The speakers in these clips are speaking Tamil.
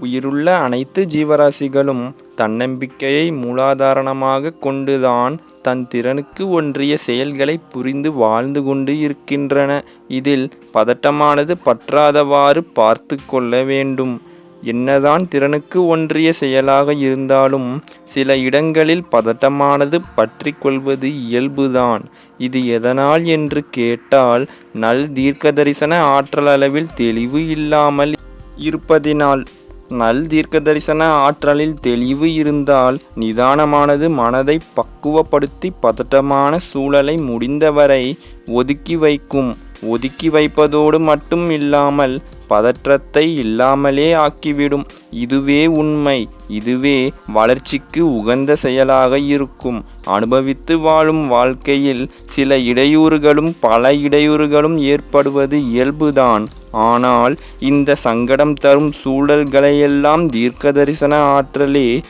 உயிருள்ள அனைத்து ஜீவராசிகளும் தன்னம்பிக்கையை மூலாதாரணமாக கொண்டுதான் தன் திறனுக்கு ஒன்றிய செயல்களைப் புரிந்து வாழ்ந்து கொண்டு இருக்கின்றன. இதில் பதட்டமானது பற்றாதவாறு பார்த்து கொள்ள வேண்டும். என்னதான் திறனுக்கு ஒன்றிய செயலாக இருந்தாலும் சில இடங்களில் பதட்டமானது பற்றி கொள்வது இயல்புதான். இது எதனால் என்று கேட்டால் நல் தீர்க்கதரிசன ஆற்றலளவில் தெளிவு இல்லாமல் இருப்பதினால். நல் தீர்க்க தரிசன ஆற்றலில் தெளிவு இருந்தால் நிதானமானது மனதை பக்குவப்படுத்தி பதட்டமான சூழலை முடிந்தவரை ஒதுக்கி வைக்கும். ஒதுக்கி வைப்பதோடு மட்டும் இல்லாமல் பதற்றத்தை இல்லாமலே ஆக்கிவிடும். இதுவே உண்மை. இதுவே வளர்ச்சிக்கு உகந்த செயலாக இருக்கும். அனுபவித்து வாழும் வாழ்க்கையில் சில இடையூறுகளும் பல இடையூறுகளும் ஏற்படுவது இயல்புதான். ஆனால் இந்த சங்கடம் தரும் சூழல்களையெல்லாம் தீர்க்க தரிசன ஆற்றலே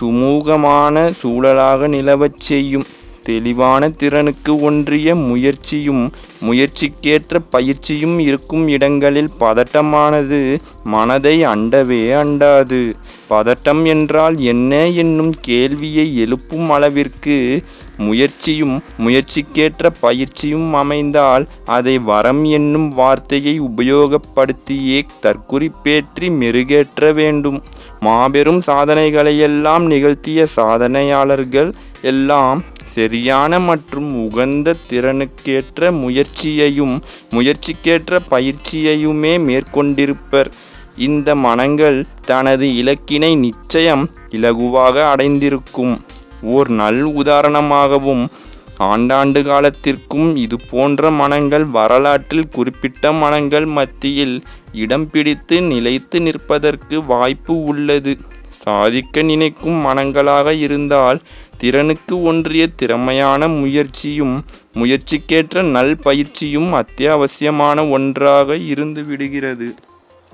சுமூகமான சூழலாக நிலவச் செய்யும். தெளிவான திறனுக்கு ஒன்றிய முயற்சியும் முயற்சிக்கேற்ற பயிற்சியும் இருக்கும் இடங்களில் பதட்டமானது மனதை அண்டவே அண்டாது. பதட்டம் என்றால் என்ன என்னும் கேள்வியை எழுப்பும் அளவிற்கு முயற்சியும் முயற்சிக்கேற்ற பயிற்சியும் அமைந்தால் அதை வரம் என்னும் வார்த்தையை உபயோகப்படுத்தியே தற்குறிப்பேற்றி மெருகேற்ற வேண்டும். மாபெரும் சாதனைகளையெல்லாம் நிகழ்த்திய சாதனையாளர்கள் எல்லாம் சரியான மற்றும் உகந்த திறனுக்கேற்ற முயற்சியையும் முயற்சிக்கேற்ற பயிற்சியையுமே மேற்கொண்டிருப்பர். இந்த மனங்கள் தனது இலக்கினை நிச்சயம் இலகுவாக அடைந்திருக்கும். ஓர் நல் உதாரணமாகவும் ஆண்டாண்டு காலத்திற்கும் இதுபோன்ற மனங்கள் வரலாற்றில் குறிப்பிட்ட மனங்கள் மத்தியில் இடம் பிடித்து நிலைத்து நிற்பதற்கு வாய்ப்பு உள்ளது. சாதிக்க நினைக்கும் மனங்களாக இருந்தால் திறனுக்கு ஒன்றிய திறமையான முயற்சியும் முயற்சிக்கேற்ற நல் பயிற்சியும் அத்தியாவசியமான ஒன்றாக இருந்துவிடுகிறது.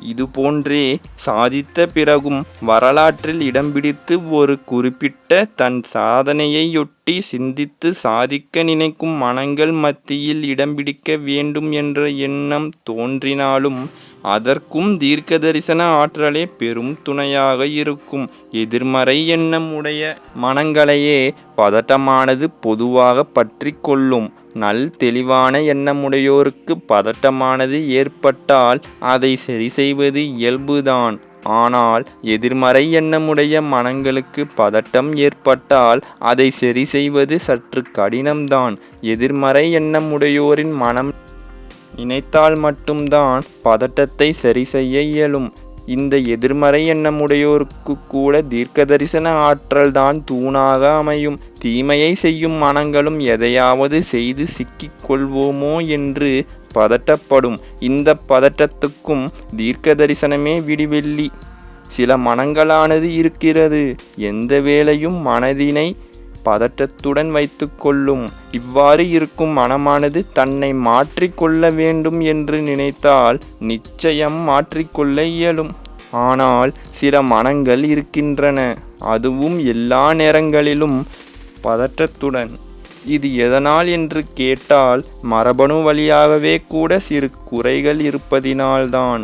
இதுபோன்றே சாதித்த பிறகும் வரலாற்றில் இடம்பிடித்து ஒரு குறிப்பிட்ட தன் சாதனையையொட்டி சிந்தித்து சாதிக்க நினைக்கும் மனங்கள் மத்தியில் இடம்பிடிக்க வேண்டும் என்ற எண்ணம் தோன்றினாலும் அதற்கும் தீர்க்கதரிசன ஆற்றலே பெரும் துணையாக இருக்கும். எதிர்மறை எண்ணம் உடைய மனங்களையே பதட்டமானது பொதுவாக பற்றி கொள்ளும். நல் தெளிவான எண்ணமுடையோருக்கு பதட்டமானது ஏற்பட்டால் அதை சரி செய்வது இயல்புதான். ஆனால் எதிர்மறை எண்ணமுடைய மனங்களுக்கு பதட்டம் ஏற்பட்டால் அதை சரி செய்வது சற்று கடினம்தான். எதிர்மறை எண்ணமுடையோரின் மனம் நினைத்தால் மட்டும்தான் பதட்டத்தை சரி செய்ய இயலும். இந்த எதிர்மறை எண்ணமுடையோருக்குக்கூட தீர்க்கதரிசன ஆற்றல்தான் தூணாக அமையும். தீமையை செய்யும் மனங்களும் எதையாவது செய்து சிக்கிக் கொள்வோமோ என்று பதட்டப்படும். இந்த பதட்டத்துக்கும் தீர்க்க தரிசனமே விடிவெள்ளி. சில மனங்களானது இருக்கிறது எந்த வேளையும் மனதினை பதட்டத்துடன் வைத்து கொள்ளும். இவ்வாறு இருக்கும் மனமானது தன்னை மாற்றிக்கொள்ள வேண்டும் என்று நினைத்தால் நிச்சயம் மாற்றிக்கொள்ள இயலும். ஆனால் சில மனங்கள் இருக்கின்றன அதுவும் எல்லா நேரங்களிலும் பதட்டத்துடன். இது எதனால் என்று கேட்டால் மரபணு வழியாகவே கூட சிறு குறைகள் இருப்பதினால்தான்.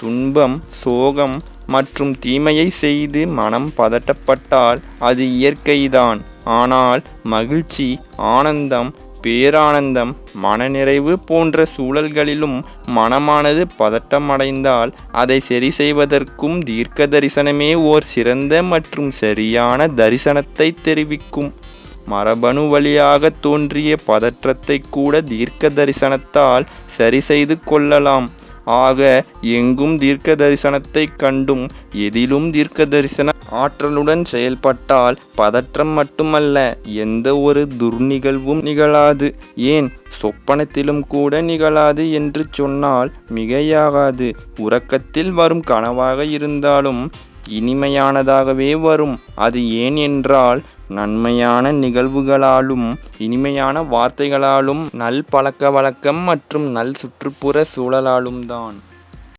துன்பம் சோகம் மற்றும் தீமையை செய்து மனம் பதட்டப்பட்டால் அது இயற்கைதான். ஆனால் மகிழ்ச்சி ஆனந்தம் பேரானந்தம் மனநிறைவு போன்ற சூழல்களிலும் மனமானது பதற்றமடைந்தால் அதை சரி செய்வதற்கும் தீர்க்க தரிசனமே ஓர் சிறந்த மற்றும் சரியான தரிசனத்தை தெரிவிக்கும். மரபணு வழியாகத் தோன்றிய பதற்றத்தை கூட சரி செய்து கொள்ளலாம். ஆக எங்கும் தீர்க்க தரிசனத்தை கண்டும் எதிலும் தீர்க்க தரிசன ஆற்றலுடன் செயல்பட்டால் பதற்றம் மட்டுமல்ல எந்த ஒரு துர்நிகழ்வும் நிகழாது. ஏன் சொப்பனத்திலும் கூட நிகழாது என்று சொன்னால் மிகையாகாது. உறக்கத்தில் வரும் கனவாக இருந்தாலும் இனிமையானதாகவே வரும். அது ஏன் என்றால் நன்மையான நிகழ்வுகளாலும் இனிமையான வார்த்தைகளாலும் நல் பழக்க வழக்கம் மற்றும் நல் சுற்றுப்புற சூழலாலும்தான்.